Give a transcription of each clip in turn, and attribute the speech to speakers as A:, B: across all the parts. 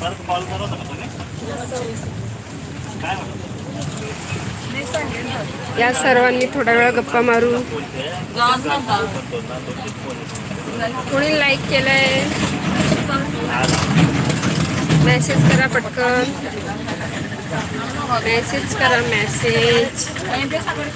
A: परत कॉल करत होता तुम्ही काय म्हणतो
B: या सर्वांनी थोडा वेळ गप्पा मारू. कोणी लाईक केलंय? मेसेज करा पटकन. मेसेज करा मेसेज
C: यांच्याकडे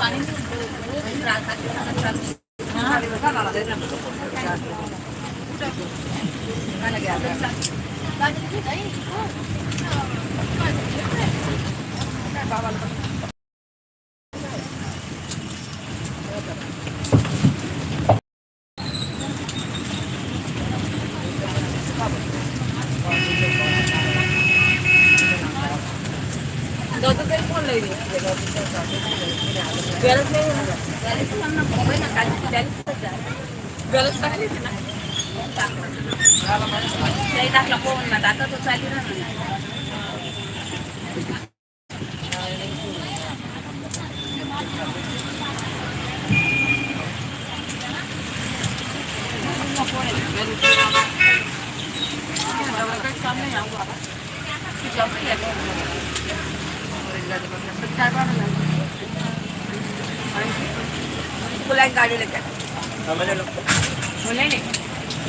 C: टाकली फोन ना टाका तो चालू राहणार.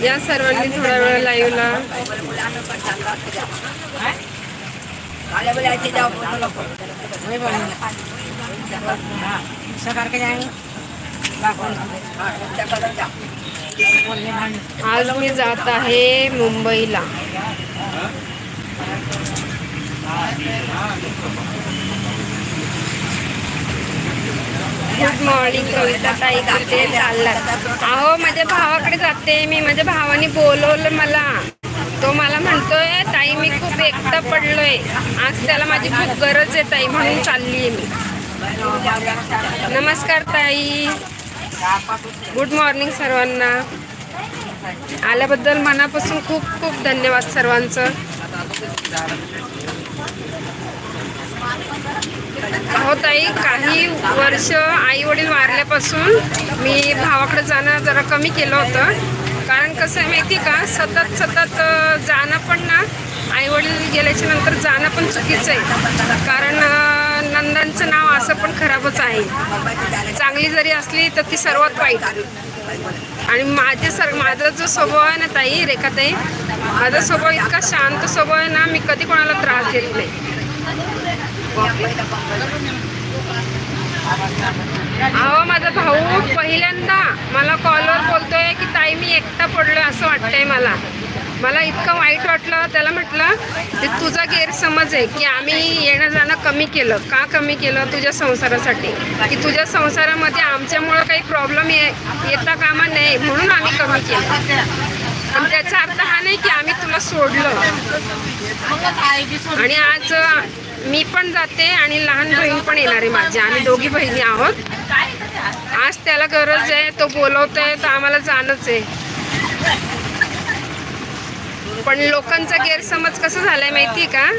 B: या सर्वांनी थोडा वेळ लाईव्हला आज मी जात आहे मुंबईला. गुड मॉर्निंग कविता ताई चाललं चाललात. अहो माझ्या भावाकडे जाते मी. माझ्या भावाने बोलवलं मला. तो मला म्हणतोय ताई मी खूप एकटा पडलोय. आज त्याला माझी खूप गरज आहे ताई म्हणून चालली मी. नमस्कार ताई. गुड मॉर्निंग सर्वांना. आल्याबद्दल मनापासून खूप खूप धन्यवाद सर्वांचं. अहो ताई काही वर्ष आई वडील वारल्यापासून मी भावाकडे जाणं जरा कमी केलं होतं. कारण कसं आहे माहिती का? सतत सतत जाणं पण ना आई वडील गेल्याच्यानंतर जाणं पण चुकीचं आहे. कारण नंदनचं नंदांचं नाव असं पण खराबच आहे. चांगली जरी असली तर ती सर्वात वाईट. आणि माझे सर माझा जो स्वभाव आहे ना ताई रेखाताई माझा स्वभाव इतका शांत स्वभाव आहे ना मी कधी कोणाला त्रास देत नाही. अहो माझा भाऊ पहिल्यांदा मला कॉलवर बोलतोय की ताई मी एकटा पडलोय असं वाटतंय मला. मला इतकं वाईट वाटलं त्याला म्हटलं ते तुझा गैरसमज आहे की आम्ही येणं जाणं कमी केलं. का कमी केलं तुझ्या संसारासाठी? की तुझ्या संसारामध्ये आमच्यामुळं काही प्रॉब्लेम ये येता कामा नाही म्हणून आम्ही कमी केलं. पण त्याचा अर्थ हा नाही की आम्ही तुला सोडलं. आणि आज मी पण जाते आणि लहान बहीण पण येणार आहे माझी. आम्ही दोघी बहिणी आहोत. आज त्याला गरज आहे तो बोलवतोय तर आम्हाला जाणंच आहे. पण लोकांचा गैरसमज कसं झालाय माहिती का?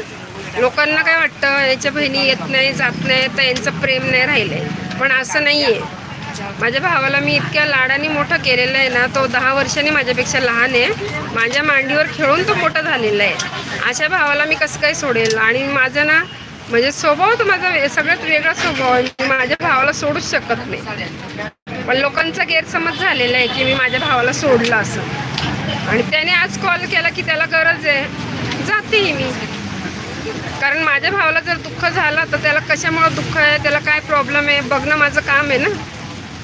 B: लोकांना काय वाटतं याच्या बहिणी येत नाही जात नाही तर यांचं प्रेम नाही राहिलंय. पण असं नाही आहे माझ्या भावाला मी इतक्या लाडाने मोठं केलेलं आहे ना तो दहा वर्षांनी माझ्यापेक्षा लहान आहे. माझ्या मांडीवर खेळून तो मोठा झालेला आहे. अशा भावाला मी कसं काय सोडेल? आणि माझं ना म्हणजे स्वभाव तर माझा वे- सगळ्यात वेगळा स्वभाव आहे. मी माझ्या भावाला सोडूच शकत नाही. पण लोकांचा गैरसमज झालेला आहे की मी माझ्या भावाला सोडलं असं. आणि त्याने आज कॉल केला की त्याला गरज आहे. जातेही मी. कारण माझ्या भावाला जर दुःख झालं तर त्याला कशामुळं दुःख आहे? त्याला काय प्रॉब्लेम आहे? बघणं माझं काम आहे ना.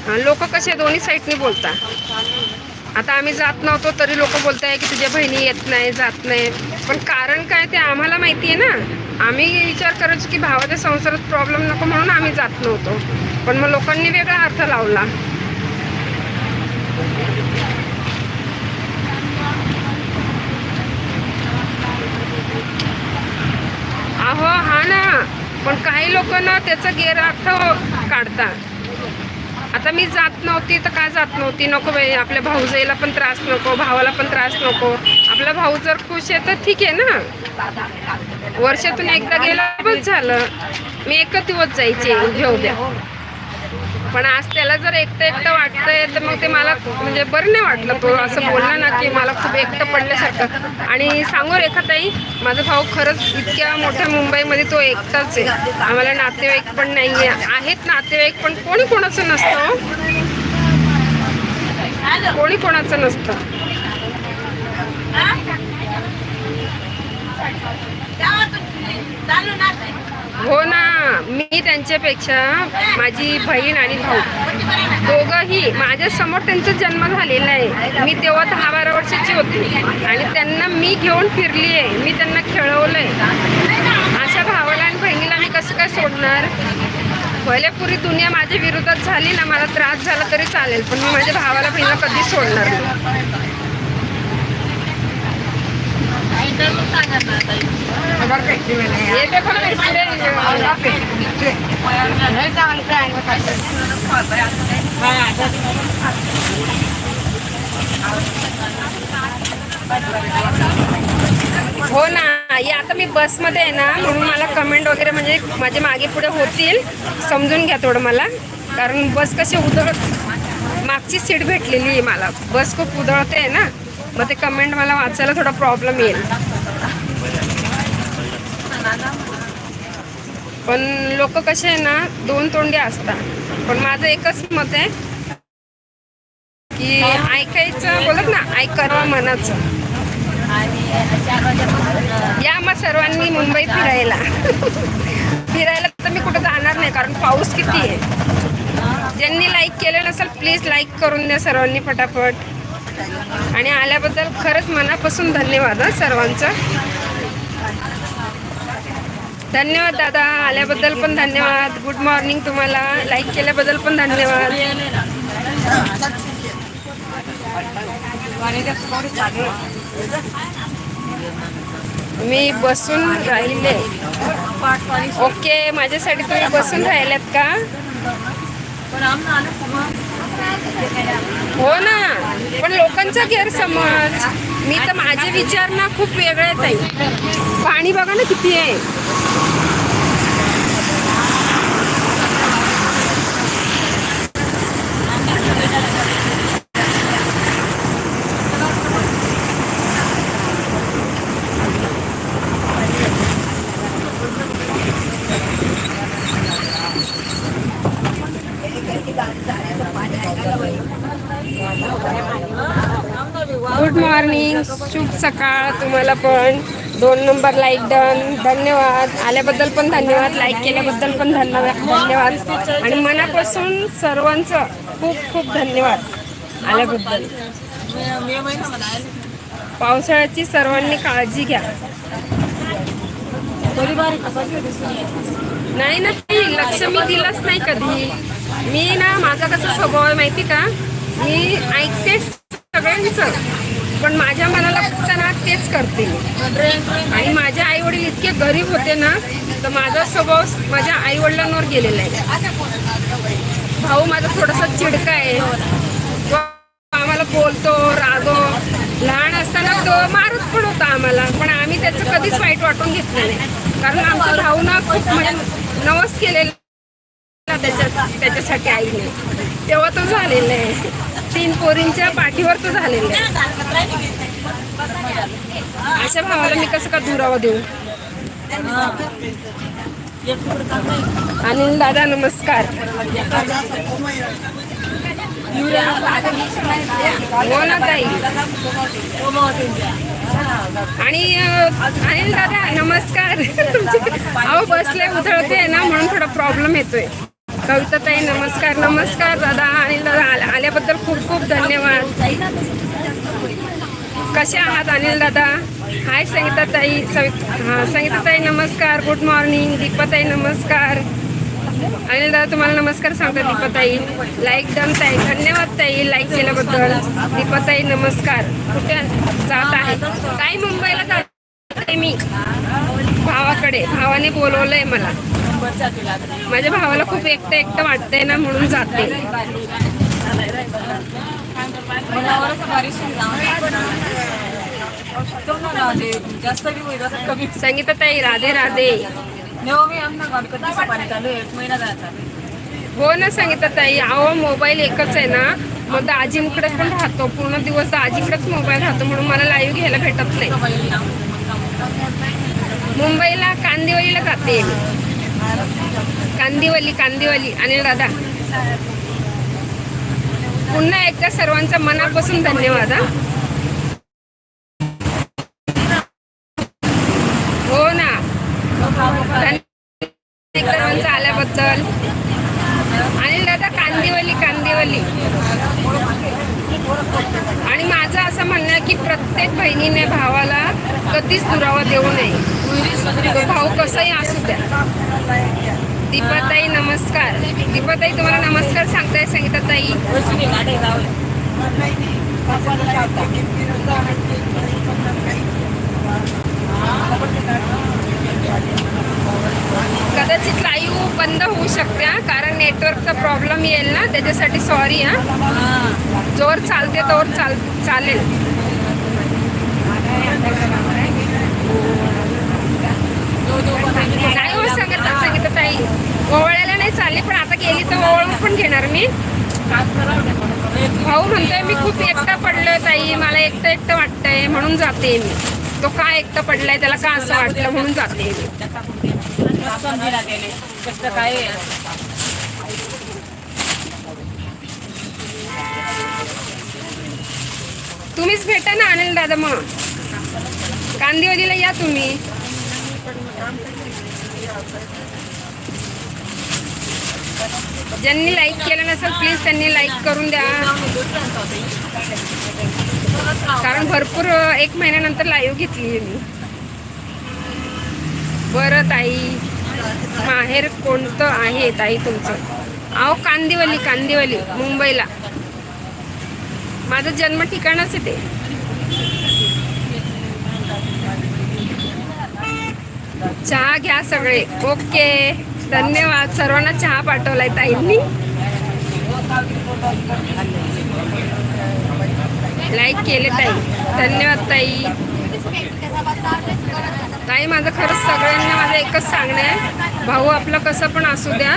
B: लोक कसे दोन्ही साईडनी बोलतात आता आम्ही जात नव्हतो तरी लोक बोलताय की तुझ्या बहिणी येत नाही जात नाही. पण कारण काय ते आम्हाला माहिती आहे ना? आम्ही विचार करायचो की भावाच्या संसारात प्रॉब्लेम नको म्हणून आम्ही जात नव्हतो. पण मग लोकांनी वेगळा अर्थ लावला. अहो हा ना. पण काही लोक ना त्याचा गैरअर्थ काढतात. आता मी जात नव्हती तर का जात नव्हती? नको बाई आपल्या भाऊजाईला पण त्रास नको भावाला पण त्रास नको. आपला भाऊ जर खुश आहे तर ठीक आहे ना? वर्षातून एकदा गेला बस झालं. मी एकच दिवस जायचे घेऊ द्या. पण आज त्याला जर एकटं एकटं वाटतंय तर मग ते मला म्हणजे बरं नाही वाटलं. तो असं बोलला ना की मला खूप एकटं पडल्यासारखं. आणि सांगू रेखाताई माझा भाऊ खरंच इतक्या मोठ्या मुंबईमध्ये तो एकटाच आहे. आम्हाला नातेवाईक पण नाही आहे आहेत नातेवाईक पण कोणी कोणाचं नसतं हो. कोणी कोणाचं नसतं.
C: चालू ना
B: हो ना. मी त्यांच्यापेक्षा माझी बहीण आणि भाऊ दोघंही माझ्यासमोर त्यांचा जन्म झालेला आहे. मी तेव्हा दहा बारा वर्षाची होती आणि त्यांना मी घेऊन फिरली आहे. मी त्यांना खेळवलंय. अशा भावाला आणि बहिणीला मी कसं काय सोडणार? भले पुरी दुनिया माझ्या विरोधात झाली ना मला त्रास झाला तरी चालेल पण मी माझ्या भावाला बहिणीला कधीच सोडणार नाही. हो ना. या आता मी बसमध्ये आहे ना म्हणून मला कमेंट वगैरे म्हणजे माझे मागे पुढे होतील. समजून घ्या थोडं मला. कारण बस कशी उधळत मागची सीट भेटलेली आहे मला. बस खूप उधळते आहे ना. मग ते कमेंट मला वाचायला थोडा प्रॉब्लेम येईल. पण लोक कसे आहे ना दोन तोंडी असतात. पण माझं एकच मत आहे की ऐकायचं बोलत ना ऐकावं मनाचं. या मग सर्वांनी मुंबई फिरायला. फिरायला तर मी कुठं जाणार नाही कारण पाऊस किती आहे. ज्यांनी लाईक केलं नसेल प्लीज लाईक करून द्या सर्वांनी पटापट आणि आल्याबद्दल खरंच मनापासून धन्यवाद हा सर्वांचं. धन्यवाद दादा. आल्याबद्दल पण धन्यवाद. गुड मॉर्निंग तुम्हाला. लाईक केल्याबद्दल पण धन्यवाद. मी बसून राहिले. ओके माझ्यासाठी तुम्ही बसून राहिल्यात का? हो ना. पण लोकांचा गैरसमज. मी तर माझे विचार ना खूप वेगळे आहेत ताई. पाणी बघा ना किती आहे. Good morning. शुभ सकाळ तुम्हाला पण. दोन नंबर लाईक डन. धन्यवाद. आल्याबद्दल पण धन्यवाद. लाईक केल्याबद्दल पण धन्यवाद. धन्यवाद. आणि मनापासून सर्वांचं खूप खूप धन्यवाद आल्याबद्दल. पावसाळ्याची सर्वांनी काळजी घ्या. नाही ना ती लक्ष मी दिलंच नाही कधी. मी ना माझा कसा स्वभाव आहे माहिती का? मी ऐकतेच सगळ्यांचं. पण माझ्या मनाला फक्त ना तेच करते आणि माझे आई वडील इतके गरीब होते ना तर माझा स्वभाव माझ्या आई वडिलांवर गेलेला आहे. भाऊ माझा थोडासा चिडका आहे. तो आम्हाला बोलतो रागो लहान असताना तो मारत पण होता आम्हाला पण आम्ही त्याचं कधीच वाईट वाटून घेतलं नाही. कारण आमचा भाऊ ना खूप म्हणजे नवस केलेला त्याच्या त्याच्यासाठी आईने तेव्हा तो झालेला आहे तीन पोरींच्या पाठीवर तो झालेला आहे. अशा भावाला मी कसं का दुरावा देऊ? अनिल दादा नमस्कार. हो ना ताई. आणि अनिल दादा नमस्कार. अहो बसले उधळते ना म्हणून थोडा प्रॉब्लेम येतोय. कविताताई नमस्कार नमस्कार दादा. अनिल दादा आल्या- आल्याबद्दल खूप खूप धन्यवाद. कसे आहात अनिल दादा? हाय संगीताताई सवि- हां संगीताताई नमस्कार. गुड मॉर्निंग दीपाताई नमस्कार. अनिल दादा तुम्हाला नमस्कार सांगतो दीपाताई लाईक डन ताई. धन्यवाद ताई लाईक केल्याबद्दल. दीपाताई नमस्कार. कुठे जात आहे? ताई मुंबईला जात मी? भावाकडे. भावाने बोलवलंय मला. माझ्या भावाला खूप एकटं एकटं वाटतंय ना म्हणून जाते.
C: कमी
B: संगीताताई राधे राधे.
C: जायचा
B: हो ना सांगितलं अहो मोबाईल एकच आहे ना मग दाजींकडे पण राहतो पूर्ण दिवस दाजीकडेच मोबाईल राहतो म्हणून मला लाईव्ह घ्यायला भेटत नाही. मुंबईला कांदिवलीला जाते. कांदिवली कांदिवली. आणि दादा पुन्हा एकदा सर्वांचा मनापासून धन्यवाद हा. हो ना. सर्वांचा आल्याबद्दल. आणि दादा कांदिवली कांदिवली. आणि माझ असं म्हणणं आहे की प्रत्येक बहिणीने भावाला कधीच दुरावा देऊ नये. तो भाऊ कसाही असू द्या. दीपाताई नमस्कार. दीपाताई तुम्हाला नमस्कार सांगताय संगीताताई?
C: गाडी जाऊ
B: कदाचित लाईव्ह बंद होऊ शकते हा, कारण नेटवर्कचा प्रॉब्लेम येईल ना त्याच्यासाठी सॉरी हा. जोर चालते तोवर चाल चालेल. नाही हो सांगत सांगितलं ताई. ओवळायला नाही चालली पण आता गेली तर ओवळून पण घेणार मी. भाऊ म्हणतोय मी खूप एकटा पडलोय ताई. मला एकटं एकटं वाटतंय म्हणून जाते मी. तो का एकटं पडलाय त्याला का असं वाटलं म्हणून जाते मी.
C: समजीला गेले कष्ट काय
B: तुम्हीच भेटा ना आनंद दादा मग कांदिवलीला या तुम्ही. ज्यांनी लाईक केलं नसेल प्लीज त्यांनी लाईक करून द्या. कारण भरपूर एक महिन्यानंतर लाईव्ह घेतली आहे मी. बरं ताई. माहेर कोणतं आहे ताई तुमचं? अहो कांदिवली कांदिवली मुंबईला. माझं जन्म ठिकाणच आहे ते. चहा घ्या सगळे. ओके. धन्यवाद. सर्वांना चहा पाठवलाय ताईंनी. लाईक केले ताई. धन्यवाद ताई. ताई माझं खरंच सगळ्यांना माझं एकच सांगणं आहे. भाऊ आपलं कसं पण असू द्या.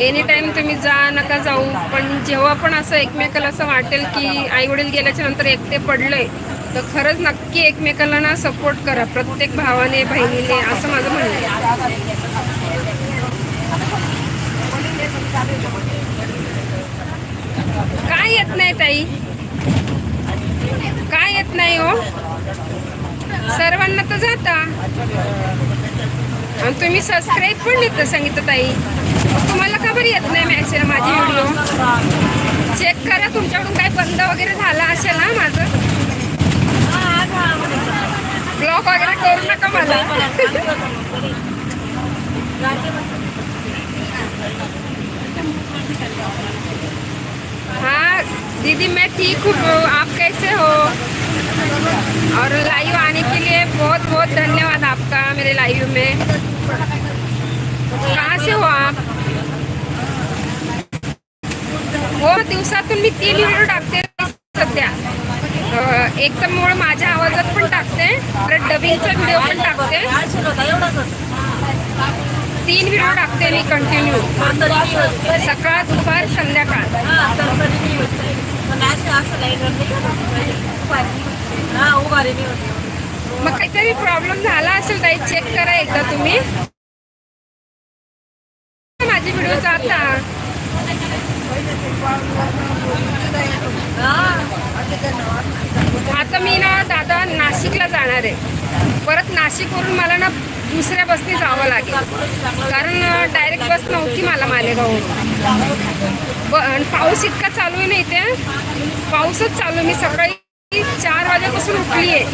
B: एनी टाईम तुम्ही जा नका जाऊ. पण जेव्हा पण असं एकमेकाला असं वाटेल की आई वडील गेल्याच्यानंतर एकटे पडलंय तर खरंच नक्की एकमेकाला ना सपोर्ट करा. प्रत्येक भावाने बहिणीने असं माझं म्हणणं आहे. काय येत नाही ताई? काय येत नाही हो? सर्वांना तर जाता. आणि तुम्ही सबस्क्राईब पण येतं सांगितलं ताई तुम्हाला खबर येत नाही मॅसेज माझी व्हिडिओ चेक करा तुमच्याकडून काय बंद वगैरे झाला असेल ना माझं. ब्लॉक वगैरे करू नका मला. हाँ दीदी मैं ठीक हूँ. आप कैसे हो? और लाइव आने के लिए बहुत बहुत धन्यवाद आपका मेरे लाइव में। कहाँ से हो आप? हो दिवसातून मी तीन व्हिडिओ टाकते सध्या. एक तर मूळ माझ्या आवाजात पण टाकते परत डबिंगचा व्हिडिओ पण टाकते तीन व्हिडिओ टाकते मी कंटिन्यू सकाळ दुपार संध्याकाळ.
C: हा उभारी मी होते
B: मग काहीतरी प्रॉब्लेम झाला असेल ताई चेक करा एकदा तुम्ही. माझे व्हिडिओ जाता आता मी ना दादा नाशिकला जाणार आहे. परत नाशिकवरून मला ना दुसऱ्या बसने जावं लागेल. कारण डायरेक्ट बस नव्हती मला मालेगाव ब पाऊस इतका चालू आहे ना इथे. पाऊसच चालू. मी सकाळी चार वाजेपासून उठली आहे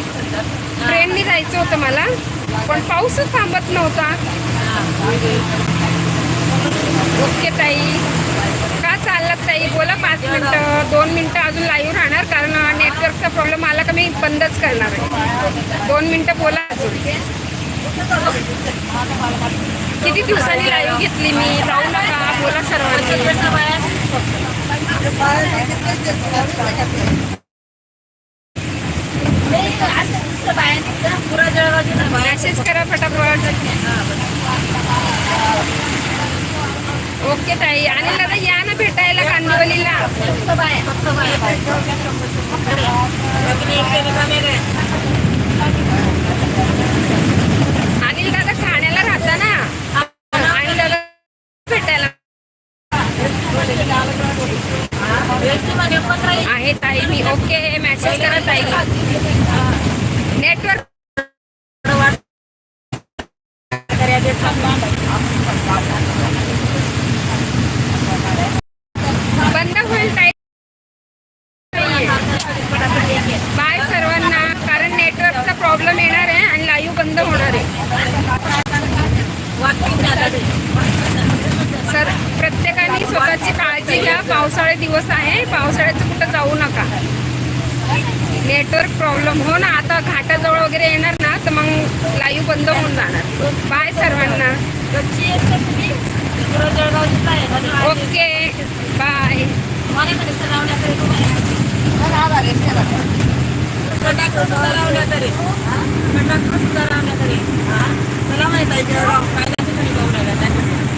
B: ट्रेननी जायचं होतं मला पण पाऊसच थांबत नव्हता. ओके ताई. का चाललात ताई? बोला पाच मिनटं. दोन मिनटं अजून लाईव्ह राहणार कारण नेटवर्कचा प्रॉब्लेम आला का मी बंदच करणार आहे. दोन मिनटं बोला अजून. किती दिवसांनी लाईव्ह घेतली मी? जाऊ नका. बोला सर्वांनी. करा फटाफट ओके ताई. आणि दादा या ना भेटायला कांदिवलीला.
C: फक्त
B: स्वतःची काळजी घ्या. पावसाळे दिवस आहे. पावसाळ्याचं कुठं जाऊ नका. Network problem. हो ना आता घाटाजवळ वगैरे येणार ना तर मग लाईव्ह बंद होऊन जाणार. बाय सर्वांना. ओके. बाय.
C: मला माहीत आहे